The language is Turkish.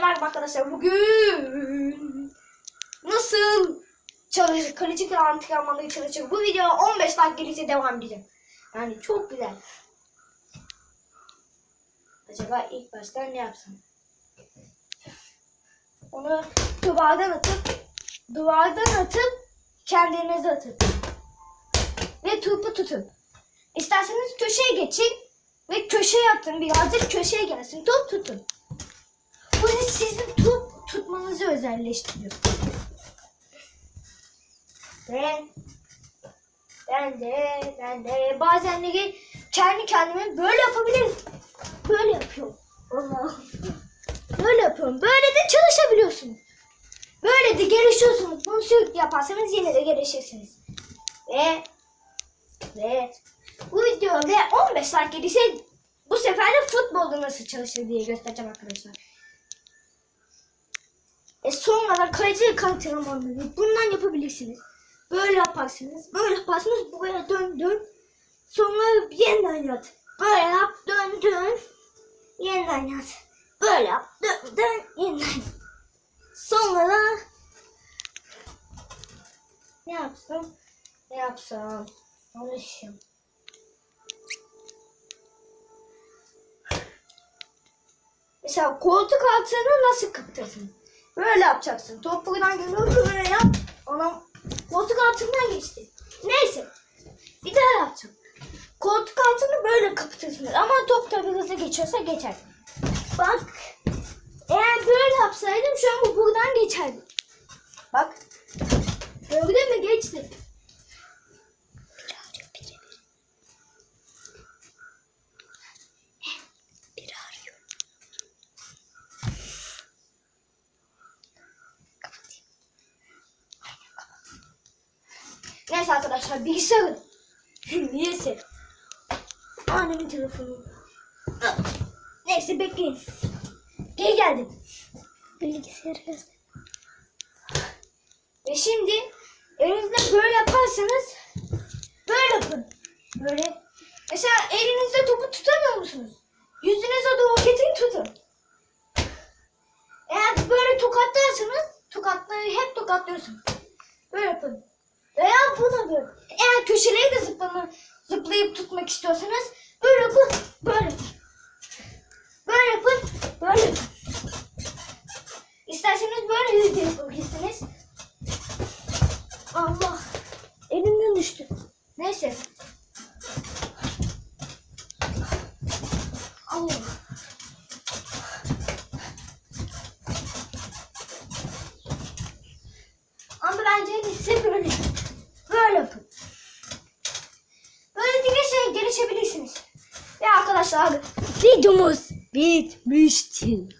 merhaba arkadaşlar. Bugün nasıl çalışır, kaleci antrenmanları çalışır. Bu video 15 dakika gelirse devam edeceğim. Yani çok güzel. Acaba ilk başta ne yapsam? Onu duvardan atıp duvardan atıp kendinize atın. Ve topu tutun. İsterseniz köşeye geçin ve köşeye atın. Birazcık köşeye gelsin. Top tutun. Bu sizin top tutmanızı özelleştiriyor. Ben ben de ben de bazenleri kendi kendime böyle yapabilirim. Böyle yapıyorum. Allah. Böyle yapıyorum. Böyle de çalışabiliyorsunuz. Böyle de gelişiyorsunuz. Bunu sürekli yaparsanız yine de gelişirsiniz. Ve ve bu video ve 15 like gelirse bu sefer de futbolda nasıl çalışır diye göstereceğim arkadaşlar. E sonra da kalecilik antrenmanları bundan yapabilirsiniz. Böyle yaparsınız. Böyle yaparsınız. Buraya dön dön. Sonra yeniden yat. Böyle yap dön dön. Yeniden yat. Böyle yap dön dön. Yeniden. Sonra da ne yapsam? Ne yapsam? Konuşayım. Mesela koltuk altını nasıl kapatırsın? Böyle yapacaksın. Top buradan geliyor böyle yap. Ona koltuk altından geçti. Neyse. Bir daha yapacağım. Koltuk altını böyle kapatırsınız. Ama top tabii hızlı geçiyorsa geçer. Bak. Eğer böyle yapsaydım şu an bu buradan geçerdi. Bak. Gördün mü geçti. Neyse arkadaşlar bilgisayarı. Neyse. Annemin telefonu. Neyse bekleyin. Geri geldim. Bilgisayarı Ve şimdi elinizde böyle yaparsanız böyle yapın. Böyle. Mesela elinizde topu tutamıyor musunuz? Yüzünüze doğru getirin tutun. Eğer böyle tokatlarsanız tokatları hep tokatlıyorsun. Böyle yapın. Böyle. Eğer köşeleri de zıplama, zıplayıp tutmak istiyorsanız böyle yapın. Böyle. Böyle yapın. Böyle yapın. İsterseniz böyle de yapabilirsiniz. Allah. Elimden düştü. Neyse. Allah. Ama bence en iyisi. Böyle arkadaşlar videomuz bitmiştir.